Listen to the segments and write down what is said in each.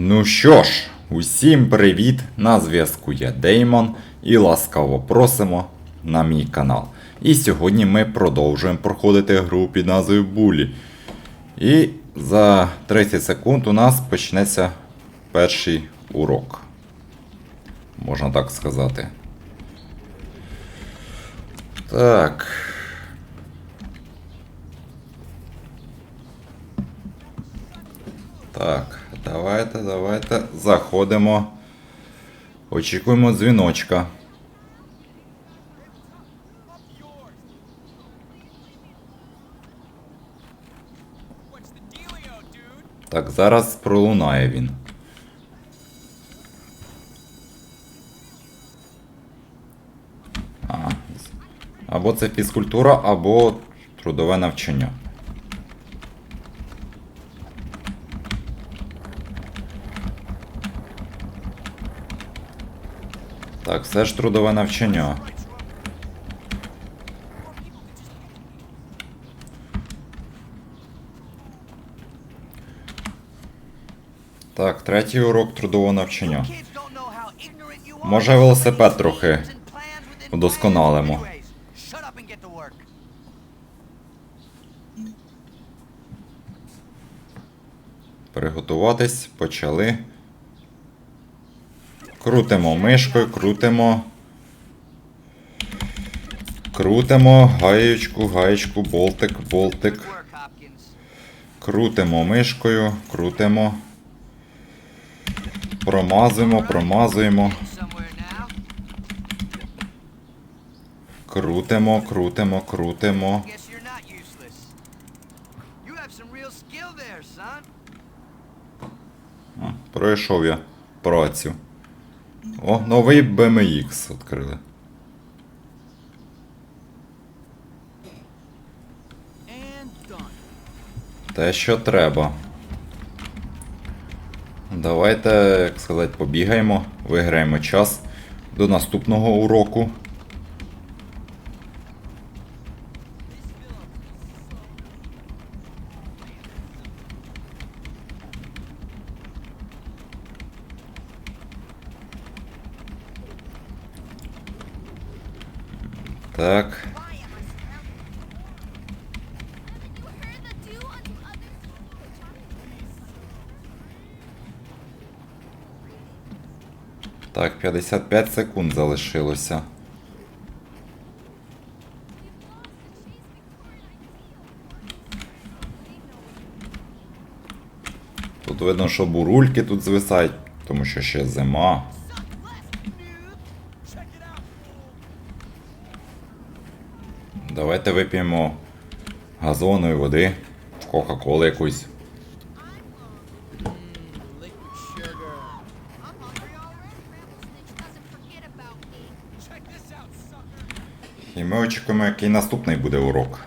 Ну що ж, усім привіт! На зв'язку я Деймон і ласкаво просимо на мій канал. І сьогодні ми продовжуємо проходити гру під назвою Булі. І за 30 секунд у нас почнеться перший урок. Можна так сказати. Так. Так, давайте, давайте заходимо. Очікуємо дзвіночка. Так, зараз пролунає він. А, або це фізкультура, або трудове навчання. Так, все ж трудове навчання. Так, третій урок трудового навчання. Може, велосипед трохи Plans within удосконалимо. plans anyways. Shut up and get to work. Приготуватись, почали. Крутимо мишкою, крутимо. Крутимо гаєчку, гаєчку, болтик, болтик. Крутимо мишкою, крутимо. Промазуємо, промазуємо. Крутимо, крутимо, крутимо. Пройшов я працю. О, новий BMX відкрили. Те, що треба. Давайте, як сказати, побігаємо, виграємо час до наступного уроку. Так. Так, 55 секунд залишилося. Тут видно, що бурульки тут звисають, тому що ще зима. Давайте вип'ємо газованої води, Кока-Коли якусь. І ми очікуємо, який наступний буде урок.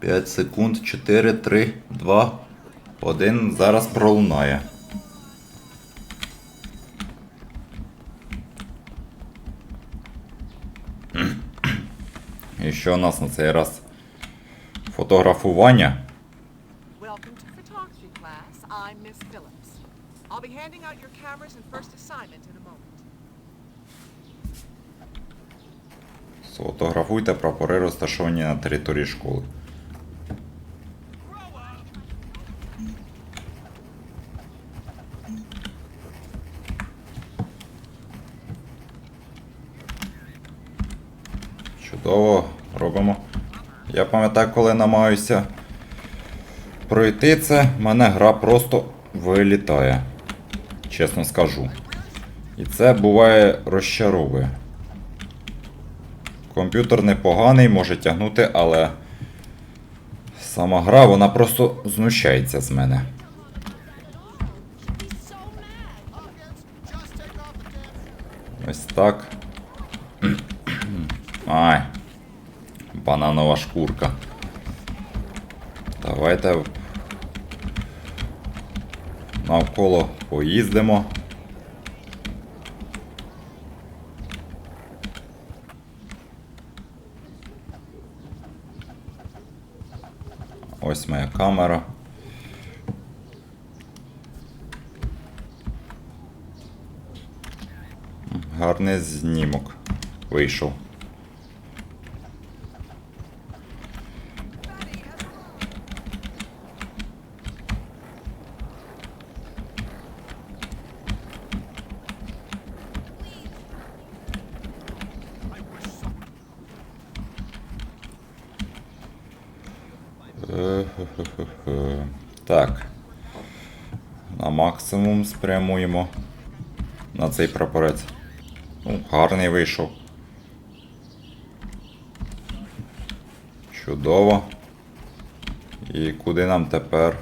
5 секунд, 4, 3, 2, 1. Зараз пролунає. І що у нас на цей раз? Фотографування. I'll be handing out your cameras and first assignment in a moment. Сфотографуйте прапори, розташовані на території школи. Чудово, робимо. Пам'ятаю, коли намагаюся пройти це, мене гра просто вилітає. Чесно скажу. І це буває розчаровує. Комп'ютер непоганий, може тягнути, але сама гра, вона просто знущається з мене. Ось так. Ай. Бананова шкурка. Давайте навколо поїздимо. Ось моя камера. Гарний знімок вийшов. Так. На максимум спрямуємо на цей прапорець. Ну, гарний вийшов. Чудово. І куди нам тепер?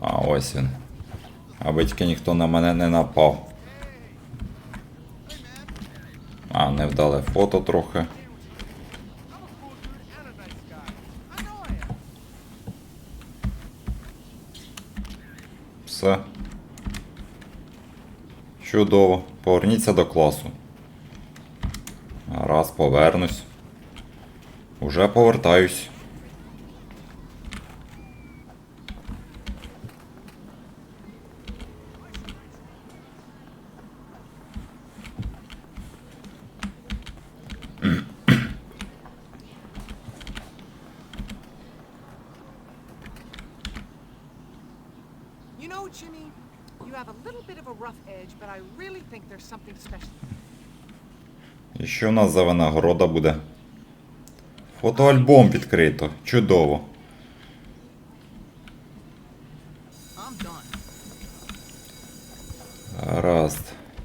А ось він. Аби тільки ніхто на мене не напав. А, невдале фото трохи. Все. Чудово. Поверніться до класу. Раз, повернусь. Уже повертаюсь. Jimmy, you have a little bit of a rough edge, but I really think there's something special. І що у нас за винагорода буде? Фотоальбом відкрито. Чудово.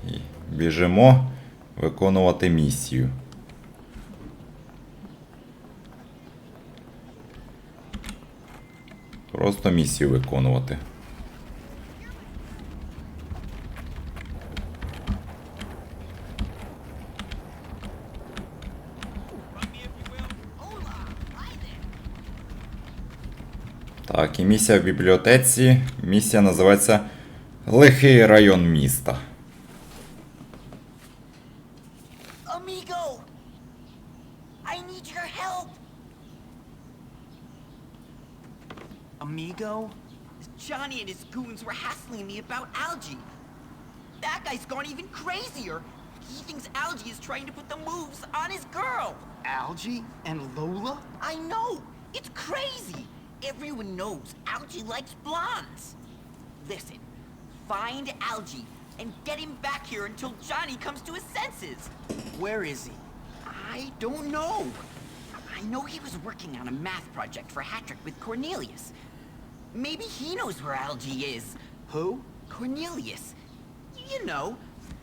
І біжимо виконувати місію. Просто місію виконувати. Так, і місія в бібліотеці. Місія називається Лихий район міста. Amigo! I need your help! Amigo? Johnny and his goons were hassling me about Algie. That guy's gone even crazier. He thinks Algie is trying to put the moves on his girl. Algie and Lola? I know! It's crazy! Everyone knows Algie likes blondes. Listen, find Algie and get him back here until Johnny comes to his senses. Where is he? I don't know. I know he was working on a math project for Hattrick with Cornelius. Maybe he knows where Algie is. Who? Cornelius. You know,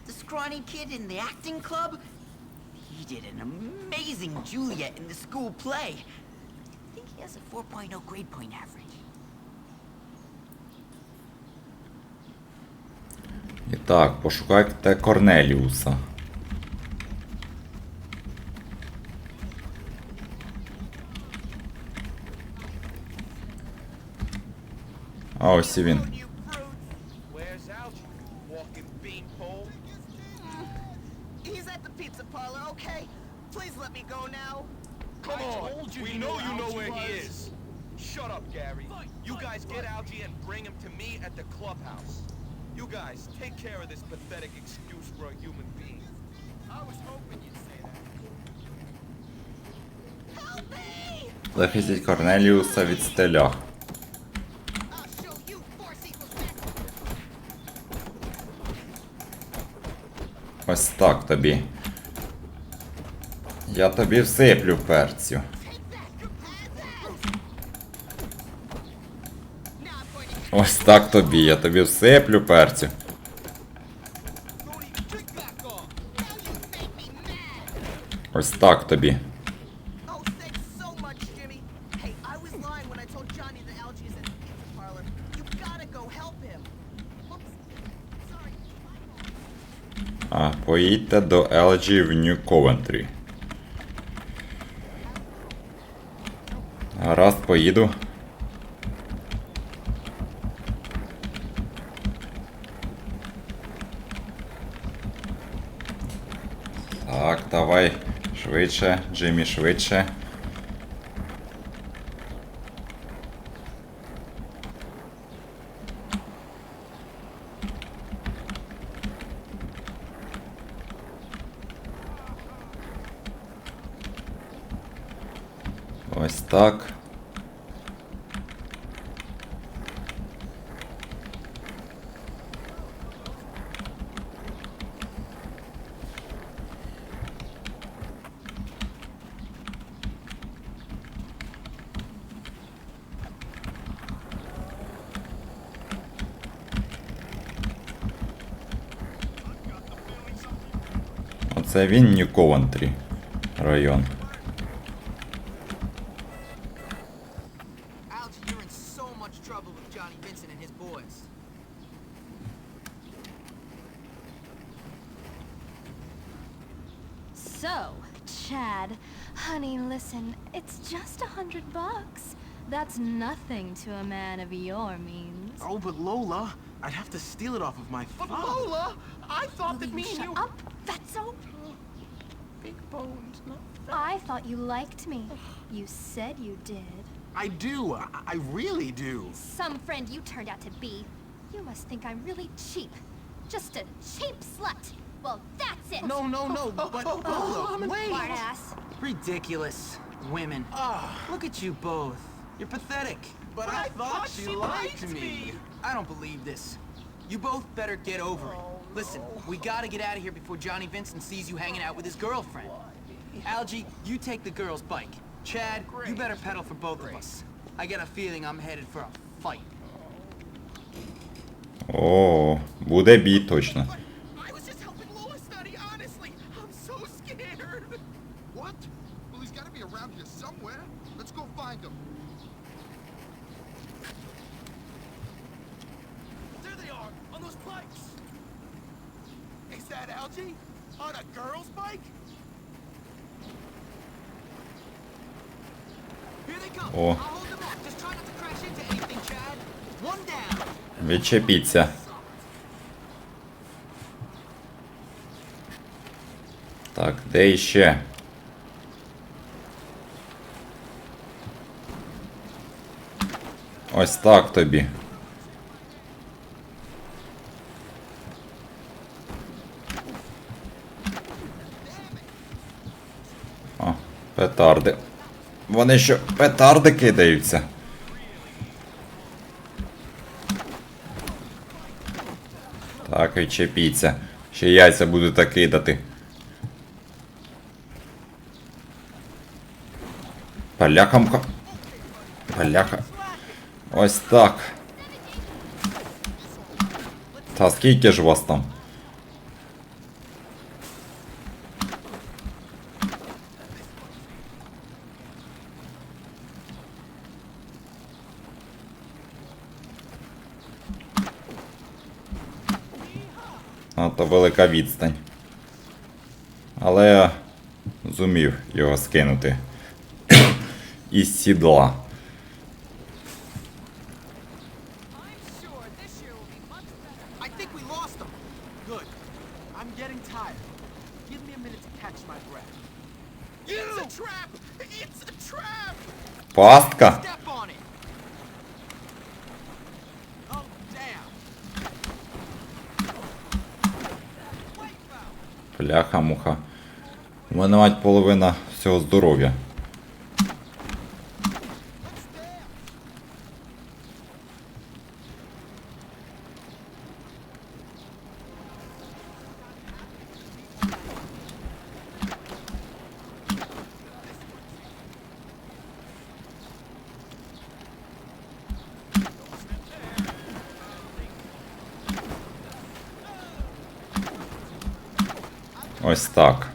the scrawny kid in the acting club. He did an amazing Juliet in the school play. Has a 4.0 grade point average. І так, пошукайте Корнеліуса. А ось і він. You brutes! Where's Algie? Walking beanpole? He's at the pizza parlor, okay? Please let me go now. Come I on! told you we he know knew you know Algie where he was. is! Shut up, Gary. You guys get Algie and bring him to me at the clubhouse. You guys, take care of this pathetic excuse for a human being. I was hoping you'd say that. Help me! Захистіть Корнеліуса від стеля. I'll show you force equals net. Ось так тобі. Я тобі всиплю перцю. Take that. Have that. Now I'm going to Ось так тобі, я тобі всиплю перцю. Ось так тобі. Oh. А, поїдьте до LG в Нью Ковентрі. Гаразд, поїду. Так, давай Швидше, Джиммі, швидше. Оце він Нью Ковентрі район. Algie, you're in so much trouble with Johnny Vincent and his boys. So, Chad, honey, listen, it's just a hundred bucks. That's nothing to a man of your means. Oh, but Lola, I'd have to steal it off of my But father. Lola, I thought that Will me you and shut you... up, fatso? Big Bones, not I thought you liked me. You said you did. I do. I, I really do. Some friend you turned out to be. You must think I'm really cheap. Just a cheap slut. Well, that's it. No, no, no. Oh, but oh, Lola, oh, wait. Smart ass. Ridiculous. Women. Oh. Look at you both. You're pathetic. But I, thought, she liked me. I don't believe this. You both better get over it. Listen, we gotta get out of here before Johnny Vincent sees you hanging out with his girlfriend. Algie, you take the girl's bike. Chad, you better pedal for both of us. I get a feeling I'm headed for a fight. О, буде бій точно. Відчепіться. Так, де іще? Ось так тобі. О, петарди. Вони що, петарди кидаються? Так, відчепіться. Ще яйця будете кидати. Паляхамка. Паляха. Ось так. Та скільки ж вас там? Надто велика відстань. Але я зумів його скинути із сідла. I'm Пляха-муха. У мене мать половина всього здоров'я. Ось так.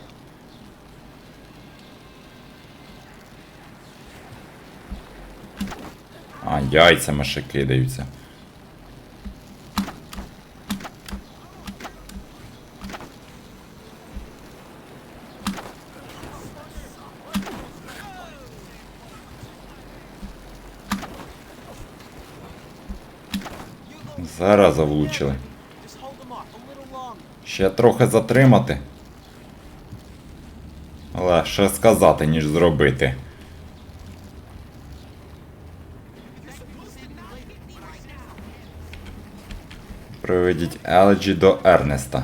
А, яйцями ще кидаються. Зараз влучили. Just hold them off a little longer. Ще трохи затримати. Легше сказати, ніж зробити. Приведіть Елджі до Ернеста.